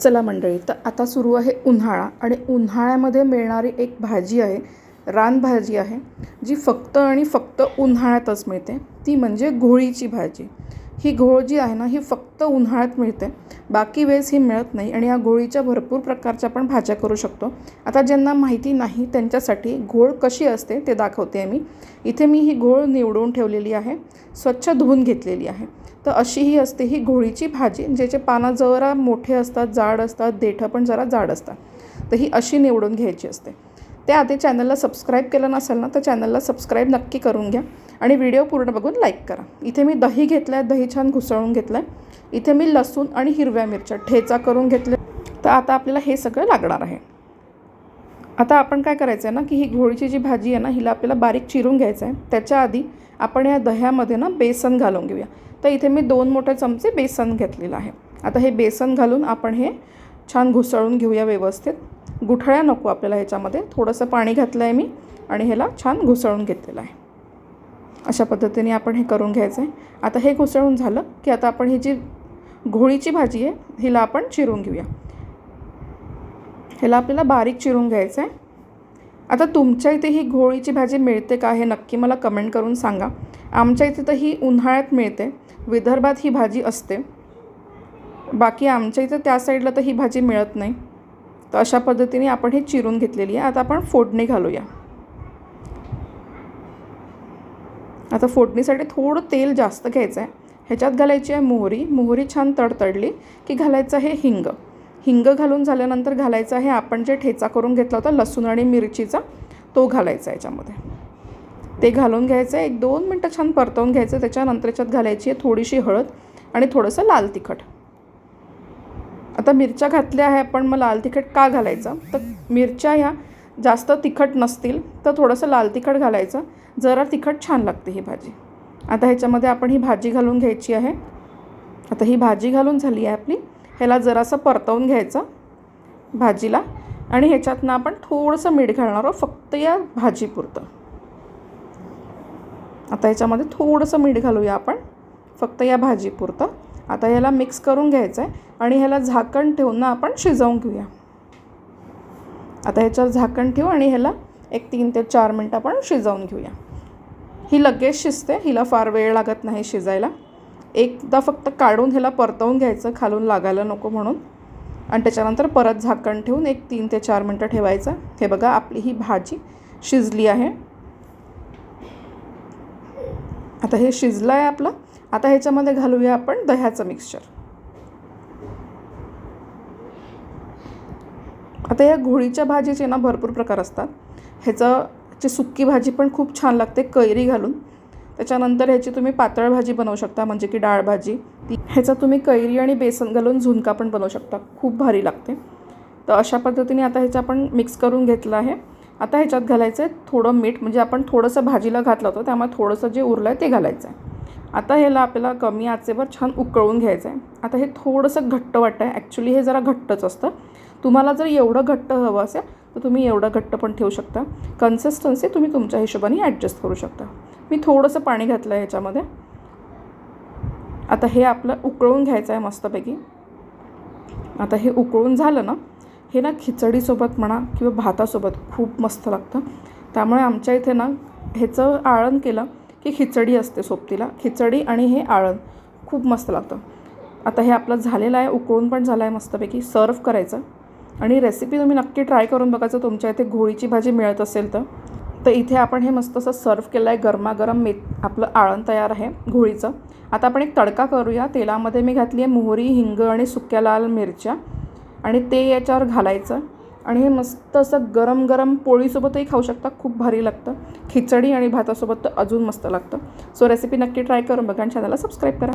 चला मंडळी तर आता सुरू आहे उन्हाळा आणि उन्हाळ्यामध्ये मिळणारी एक भाजी आहे रानभाजी आहे जी फक्त आणि फक्त उन्हाळ्यातच मिळते. ती म्हणजे घोळीची भाजी. ही घोळ जी आहे ना ही फक्त उन्हाळ्यात मिळते. बाकी वेळेस ही मिळत नाही आणि या घोळीच्या भरपूर प्रकारच्या आपण भाज्या करू शकतो. आता ज्यांना माहिती नाही त्यांच्यासाठी घोळ कशी असते ते दाखवते आहे मी. इथे मी ही घोळ निवडून ठेवलेली आहे. स्वच्छ धुवून घेतलेली आहे. तर अशी ही असते ही घोळीची भाजी ज्याचे पानं जरा मोठे असतात जाड असतात देठं पण जरा जाड असतात. तर ही अशी निवडून घ्यायची असते. त्याआधी चॅनलला सबस्क्राईब केलं नसेल ना तर चॅनलला सबस्क्राईब नक्की करून घ्या आणि व्हिडिओ पूर्ण बघून लाईक करा. इथे मी दही घेतलं आहे दही छान घुसळून घेतलं आहे इथे मी लसूण आणि हिरव्या मिरच्या ठेचा करून घेतले तर आता आपल्याला हे सगळं लागणार आहे. आता आपण काय करायचं आहे ना की ही घोळीची जी भाजी आहे ना हिला आपल्याला बारीक चिरून घ्यायचं आहे त्याच्या आधी आपण या दह्यामध्ये ना बेसन घालून घेऊया. तर इथे मी दोन मोठे चमचे बेसन घेतलेलं आहे. आता हे बेसन घालून आपण हे छान घुसळून घेऊया व्यवस्थित. गुठळ्या नको आपल्याला ह्याच्यामध्ये. थोडंसं पाणी घातलं आहे मी आणि ह्याला छान घुसळून घेतलेलं आहे. अशा पद्धतीने आपण हे करून घ्यायचं आहे आता हे घुसळून झालं की आता आपण ही जी घोळीची भाजी आहे हिला आपण चिरून घेऊया. ह्याला आपल्याला बारीक चिरून घ्यायचं आहे आता तुमच्या इथे ही घोळीची भाजी मिळते का हे नक्की मला कमेंट करून सांगा. आमच्या इथे तर ही उन्हाळ्यात मिळते. विदर्भात ही भाजी असते. बाकी आमच्या इथं त्या साईडला तर ही भाजी मिळत नाही. तर अशा पद्धतीने आपण हे चिरून घेतलेली आहे. आता आपण फोडणी घालूया. आता फोडणीसाठी थोडं तेल जास्त घ्यायचं आहे. ह्याच्यात घालायची आहे मोहरी. मोहरी छान तडतडली की घालायचं आहे हिंग. हिंग घालून झाल्यानंतर घालायचं आहे आपण जे ठेचा करून घेतला होता लसूण आणि मिरचीचा तो घालायचा आहे याच्यामध्ये. ते घालून घ्यायचं आहे. एक दोन मिनटं छान परतवून घ्यायचं त्याच्यानंतर याच्यात घालायची आहे थोडीशी हळद आणि थोडंसं लाल तिखट. आता मिरच्या घातल्या आहे पण मग लाल तिखट का घालायचं? तर मिरच्या ह्या जास्त तिखट नसतील तर थोडंसं लाल तिखट घालायचं. जरा तिखट छान लागते ही भाजी. आता ह्याच्यामध्ये आपण ही भाजी घालून घ्यायची आहे. आता ही भाजी घालून झाली आहे आपली. ह्याला जरासं परतवून घ्यायचं भाजीला. आणि ह्याच्यातनं आपण थोडंसं मीठ घालणार आहोत फक्त या भाजीपुरतं. आता ह्याच्यामध्ये थोडंसं मीठ घालूया आपण फक्त या भाजीपुरतं. आता ह्याला मिक्स करून घ्यायचं आहे आणि ह्याला झाकण ठेवून ना आपण शिजवून घेऊया. आता ह्याच्यावर झाकण ठेवू आणि ह्याला एक तीन ते चार मिनटं आपण शिजवून घेऊया. ही लगेच शिजते हिला फार वेळ लागत नाही शिजायला. एकदा फक्त काढून ह्याला परतवून घ्यायचं खालून लागायला नको म्हणून. आणि त्याच्यानंतर परत झाकण ठेवून एक तीन ते चार मिनटं ठेवायचं. हे बघा आपली ही भाजी शिजली आहे. आता हे शिजलं आहे आपलं. आता ह्याच्यामध्ये घालूया आपण दह्याचं मिक्सचर आता या घोळीच्या भाजीचे ना भरपूर प्रकार असतात. ह्याचं ची सुक्की भाजी पण खूप छान लागते कैरी घालून. त्याच्यानंतर ह्याची तुम्ही पातळ भाजी बनवू शकता म्हणजे की डाळ भाजी. ती ह्याचा तुम्ही कैरी आणि बेसन घालून झुणका पण बनवू शकता खूप भारी लागते. तर अशा पद्धतीने आता ह्याचं आपण मिक्स करून घेतलं आहे. आता ह्याच्यात घालायचं आहे थोडं मीठ म्हणजे आपण थोडंसं भाजीला घातलं होतं त्यामुळे थोडंसं जे उरलं आहे ते घालायचं आहे आता ह्याला आपल्याला कमी आचेवर छान उकळून घ्यायचं आहे आता हे थोडंसं घट्ट वाटतं आहे ॲक्च्युली हे जरा घट्टच असतं. तुम्हाला जर एवढं घट्ट हवं असेल तर तुम्ही एवढं घट्ट पण ठेवू शकता. कन्सिस्टन्सी तुम्ही तुमच्या हिशोबाने ॲडजस्ट करू शकता. मी थोडंसं पाणी घातलं आहे ह्याच्यामध्ये. आता हे आपलं उकळून घ्यायचं आहे मस्तपैकी. आता हे उकळून झालं ना हे ना खिचडीसोबत म्हणा किंवा भातासोबत खूप मस्त लागतं. त्यामुळे आमच्या इथे ना ह्याचं आळण केलं की खिचडी असते सोबतीला. खिचडी आणि हे आळण खूप मस्त लागतं. आता हे आपलं झालेलं आहे उकळून पण झालं आहे मस्तपैकी. सर्व करायचं. आणि रेसिपी तुम्ही नक्की ट्राय करून बघायचं तुमच्या इथे घोळीची भाजी मिळत असेल तर. तर इथे आपण हे मस्त असं सर्व केलं आहे. गरमागरम मे आपलं आळण तयार आहे घोळीचं आता आपण एक तडका करूया. तेलामध्ये मी घातली आहे मोहरी हिंग आणि सुक्या लाल मिरच्या. आणि ते याच्यावर घालायचं. आणि हे मस्त असं गरम गरम पोळीसोबतही खाऊ शकता. खूप भारी लागतं. खिचडी आणि भातासोबत तर अजून मस्त लागतं. सो रेसिपी नक्की ट्राय करून बघा आणि चॅनलला सबस्क्राईब करा.